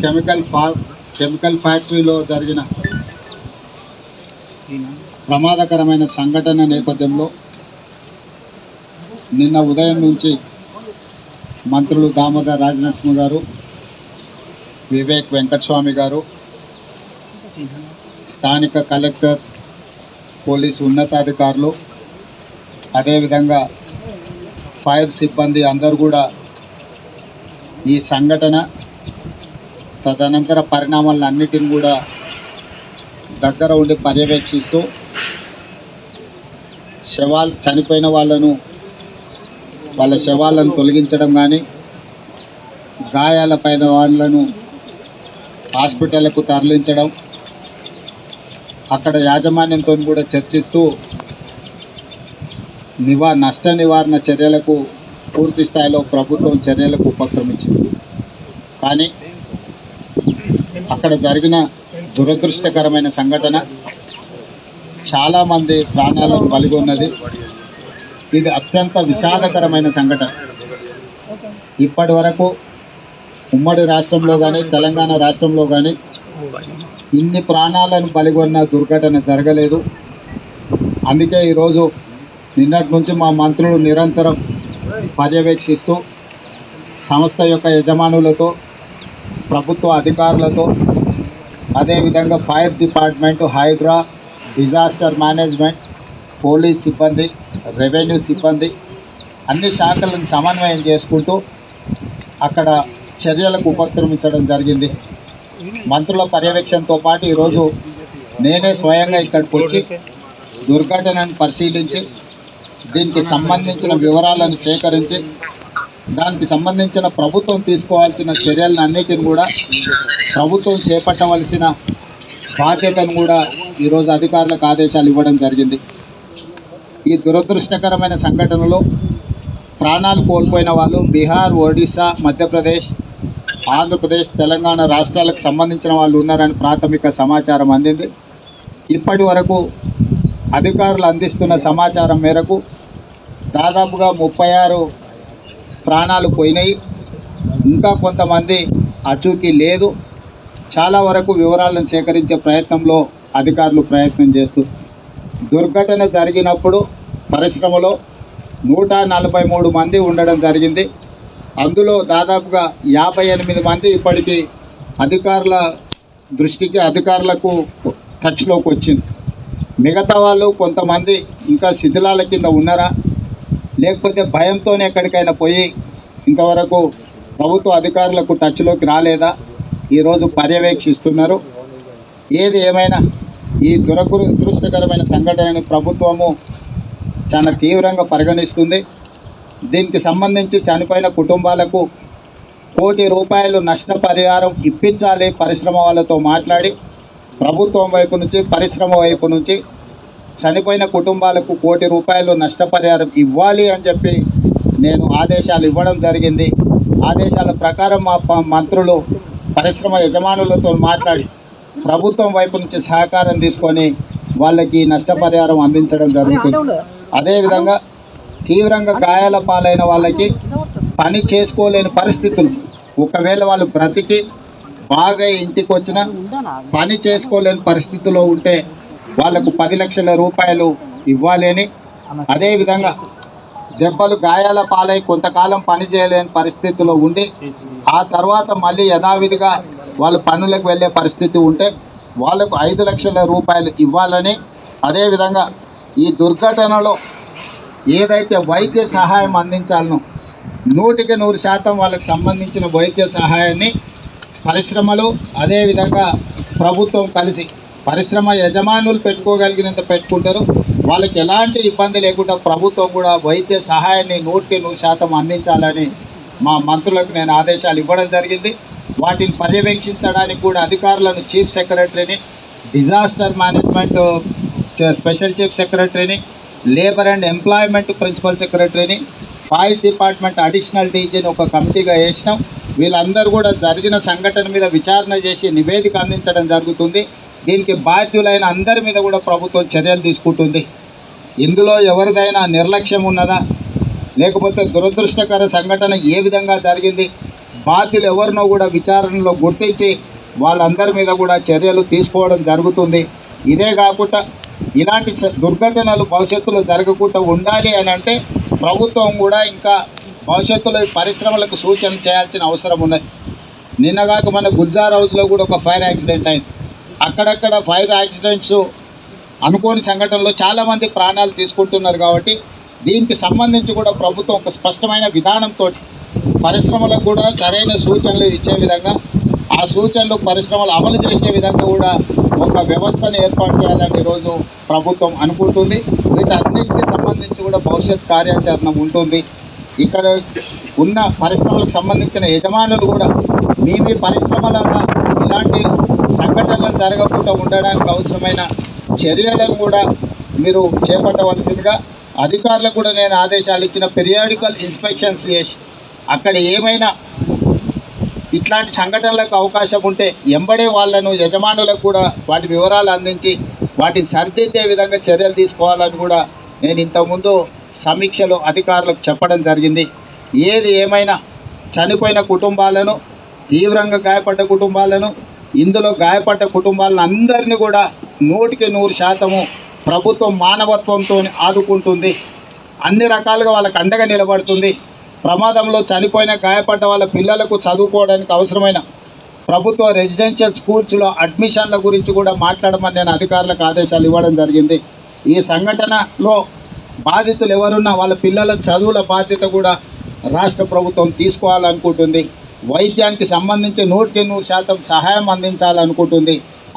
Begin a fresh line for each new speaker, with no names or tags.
Chemical ఫా chemical ఫ్యాక్టరీలో జరిగిన ప్రమాదకరమైన సంఘటన నేపథ్యంలో నిన్న ఉదయం నుంచి మంత్రులు దామోదర్ రాజనరసింహ గారు వివేక్ వెంకటస్వామి గారు స్థానిక కలెక్టర్ పోలీసు ఉన్నతాధికారులు అదేవిధంగా ఫైర్ సిబ్బంది అందరూ కూడా ఈ సంఘటన తదనంతర పరిణామాలన్నిటిని కూడా దగ్గర ఉండి పర్యవేక్షిస్తూ శవాలు చనిపోయిన వాళ్ళను వాళ్ళ శవాలను తొలగించడం కానీ గాయాలపైన వాళ్ళను హాస్పిటళ్ళకు తరలించడం అక్కడ యాజమాన్యంతో కూడా చర్చిస్తూ నివా నష్ట నివారణ చర్యలకు పూర్తి స్థాయిలో ప్రభుత్వం చర్యలకు ఉపక్రమించింది. కానీ అక్కడ జరిగిన దురదృష్టకరమైన సంఘటన చాలామంది ప్రాణాలను బలిగొన్నది ఇది అత్యంత విషాదకరమైన సంఘటన. ఇప్పటి వరకు ఉమ్మడి రాష్ట్రంలో కానీ తెలంగాణ రాష్ట్రంలో కానీ ఇన్ని ప్రాణాలను బలిగొన్న దుర్ఘటన జరగలేదు. అందుకే ఈరోజు నిన్నటి నుంచి మా మంత్రులు నిరంతరం పర్యవేక్షిస్తూ సంస్థ యొక్క యజమానులతో ప్రభుత్వ అధికారులతో అదేవిధంగా fire department Hydraa disaster management police సిబ్బంది రెవెన్యూ సిబ్బంది అన్ని శాఖలను సమన్వయం చేసుకుంటూ అక్కడ చర్యలకు ఉపక్రమించడం జరిగింది. మంత్రుల పర్యవేక్షణతో పాటు ఈరోజు నేనే స్వయంగా ఇక్కడికి వచ్చి దుర్ఘటనను పరిశీలించి దీనికి సంబంధించిన వివరాలను సేకరించి దానికి సంబంధించిన ప్రభుత్వం తీసుకోవాల్సిన చర్యలను అన్నిటిని కూడా ప్రభుత్వం చేపట్టవలసిన బాధ్యతను కూడా ఈరోజు అధికారులకు ఆదేశాలు ఇవ్వడం జరిగింది. ఈ దురదృష్టకరమైన సంఘటనలో ప్రాణాలు కోల్పోయిన వాళ్ళు బీహార్ ఒడిశా మధ్యప్రదేశ్ ఆంధ్రప్రదేశ్ తెలంగాణ రాష్ట్రాలకు సంబంధించిన వాళ్ళు ఉన్నారని ప్రాథమిక సమాచారం అందింది. ఇప్పటి వరకు అధికారులు అందిస్తున్న సమాచారం మేరకు దాదాపుగా ముప్పై ఆరు ప్రాణాలు పోయినాయి. ఇంకా కొంతమంది అచూకీ లేదు. చాలా వరకు వివరాలను సేకరించే ప్రయత్నంలో అధికారులు ప్రయత్నం చేస్తూ దుర్ఘటన జరిగినప్పుడు పరిశ్రమలో నూట నలభై మూడు మంది ఉండడం జరిగింది. అందులో దాదాపుగా యాభై ఎనిమిది మంది ఇప్పటికీ అధికారుల దృష్టికి అధికారులకు టచ్లోకి వచ్చింది. మిగతా వాళ్ళు కొంతమంది ఇంకా శిథిలాల కింద ఉన్నారా? లేకపోతే భయంతోనే ఎక్కడికైనా పోయి ఇంతవరకు ప్రభుత్వ అధికారులకు టచ్లోకి రాలేదా? ఈరోజు పర్యవేక్షిస్తున్నారు. ఏది ఏమైనా ఈ దురదృష్టకరమైన సంఘటనని ప్రభుత్వము చాలా తీవ్రంగా పరిగణిస్తుంది. దీనికి సంబంధించి చనిపోయిన కుటుంబాలకు కోటి రూపాయలు నష్టపరిహారం ఇప్పించాలి పరిశ్రమ వాళ్ళతో మాట్లాడి ప్రభుత్వం వైపు నుంచి పరిశ్రమ వైపు నుంచి చనిపోయిన కుటుంబాలకు కోటి రూపాయలు నష్టపరిహారం ఇవ్వాలి అని చెప్పి నేను ఆదేశాలు ఇవ్వడం జరిగింది. ఆదేశాల ప్రకారం మా మంత్రులు పరిశ్రమ యజమానులతో మాట్లాడి ప్రభుత్వం వైపు నుంచి సహకారం తీసుకొని వాళ్ళకి నష్టపరిహారం అందించడం జరుగుతుంది. అదేవిధంగా తీవ్రంగా గాయాల పాలైన వాళ్ళకి పని చేసుకోలేని పరిస్థితులు. ఒకవేళ వాళ్ళు బ్రతికి బాగా ఇంటికి వచ్చిన పని చేసుకోలేని పరిస్థితిలో ఉంటే వాళ్ళకు పది లక్షల రూపాయలు ఇవ్వాలని అదేవిధంగా దెబ్బలు గాయాల పాలై కొంతకాలం పని చేయలేని పరిస్థితిలో ఉండి ఆ తర్వాత మళ్ళీ యథావిధిగా వాళ్ళు పనులకు వెళ్ళే పరిస్థితి ఉంటే వాళ్ళకు ఐదు లక్షల రూపాయలు ఇవ్వాలని. అదేవిధంగా ఈ దుర్ఘటనలో ఏదైతే వైద్య సహాయం అందించాలనో నూటికి నూరు శాతం వాళ్ళకి సంబంధించిన వైద్య సహాయాన్ని పరిశ్రమలు అదేవిధంగా ప్రభుత్వం కలిసి పరిశ్రమ యజమానులు పెట్టుకోగలిగినంత పెట్టుకుంటారు. వాళ్ళకి ఎలాంటి ఇబ్బంది లేకుండా ప్రభుత్వం కూడా వైద్య సహాయాన్ని నూటికి నూరు శాతం అందించాలని మా మంత్రులకు నేను ఆదేశాలు ఇవ్వడం జరిగింది. వాటిని పర్యవేక్షించడానికి కూడా అధికారులను చీఫ్ సెక్రటరీని డిజాస్టర్ మేనేజ్మెంట్ స్పెషల్ చీఫ్ సెక్రటరీని లేబర్ అండ్ ఎంప్లాయ్మెంట్ ప్రిన్సిపల్ సెక్రటరీని ఫైర్ డిపార్ట్మెంట్ అడిషనల్ డీజీని ఒక కమిటీగా వేసినాం. వీళ్ళందరూ కూడా జరిగిన సంఘటన మీద విచారణ చేసి నివేదిక అందించడం జరుగుతుంది. దీనికి బాధ్యులైన అందరి మీద కూడా ప్రభుత్వం చర్యలు తీసుకుంటుంది. ఇందులో ఎవరిదైనా నిర్లక్ష్యం ఉన్నదా? లేకపోతే దురదృష్టకర సంఘటన ఏ విధంగా జరిగింది? బాధ్యులు ఎవరినో కూడా విచారణలో గుర్తించి వాళ్ళందరి మీద కూడా చర్యలు తీసుకోవడం జరుగుతుంది. ఇదే కాకుండా ఇలాంటి దుర్ఘటనలు భవిష్యత్తులో జరగకుండా ఉండాలి అని అంటే ప్రభుత్వం కూడా ఇంకా భవిష్యత్తులో పరిశ్రమలకు సూచన చేయాల్సిన అవసరం ఉన్నది. నిన్నగాక మన గుల్జార్ హౌస్లో కూడా ఒక ఫైర్ యాక్సిడెంట్ అయింది. అక్కడక్కడ ఫైర్ యాక్సిడెంట్స్ అనుకోని సంఘటనలో చాలామంది ప్రాణాలు తీసుకుంటున్నారు కాబట్టి దీనికి సంబంధించి కూడా ప్రభుత్వం ఒక స్పష్టమైన విధానంతో పరిశ్రమలకు కూడా సరైన సూచనలు ఇచ్చే విధంగా ఆ సూచనలు పరిశ్రమలు అమలు చేసే విధంగా కూడా ఒక వ్యవస్థను ఏర్పాటు చేయాలని ఈరోజు ప్రభుత్వం అనుకుంటుంది. వీటన్నిటికీ సంబంధించి కూడా భవిష్యత్ కార్యాచరణ ఉంటుంది. ఇక్కడ ఉన్న పరిశ్రమలకు సంబంధించిన యజమానులు కూడా మీ మీ పరిశ్రమలలో ఇలాంటి సంఘటనలు జరగకుండా ఉండడానికి అవసరమైన చర్యలను కూడా మీరు చేపట్టవలసిందిగా అధికారులకు కూడా నేను ఆదేశాలు ఇచ్చిన పెరియాడికల్ ఇన్స్పెక్షన్స్ చేసి అక్కడ ఏమైనా ఇట్లాంటి సంఘటనలకు అవకాశం ఉంటే ఎంబడే వాళ్ళను యజమానులకు కూడా వాటి వివరాలు అందించి వాటిని సరిదిద్దే విధంగా చర్యలు తీసుకోవాలని కూడా నేను ఇంతకుముందు సమీక్షలో అధికారులకు చెప్పడం జరిగింది. ఏది ఏమైనా చనిపోయిన కుటుంబాలను తీవ్రంగా గాయపడ్డ కుటుంబాలను ఇందులో గాయపడ్డ కుటుంబాలను అందరినీ కూడా నూటికి నూరు శాతము ప్రభుత్వం మానవత్వంతో ఆదుకుంటుంది. అన్ని రకాలుగా వాళ్ళకి అండగా నిలబడుతుంది. ప్రమాదంలో చనిపోయిన గాయపడ్డ వాళ్ళ పిల్లలకు చదువుకోవడానికి అవసరమైన ప్రభుత్వ రెసిడెన్షియల్ స్కూల్స్లో అడ్మిషన్ల గురించి కూడా మాట్లాడమని నేను అధికారులకు ఆదేశాలు ఇవ్వడం జరిగింది. ఈ సంఘటనలో బాధితులు ఎవరున్నా వాళ్ళ పిల్లల చదువుల బాధ్యత కూడా రాష్ట్ర ప్రభుత్వం తీసుకోవాలనుకుంటుంది. వైద్యానికి సంబంధించి నూటికి నూరు శాతం సహాయం అందించాలనుకుంటుంది.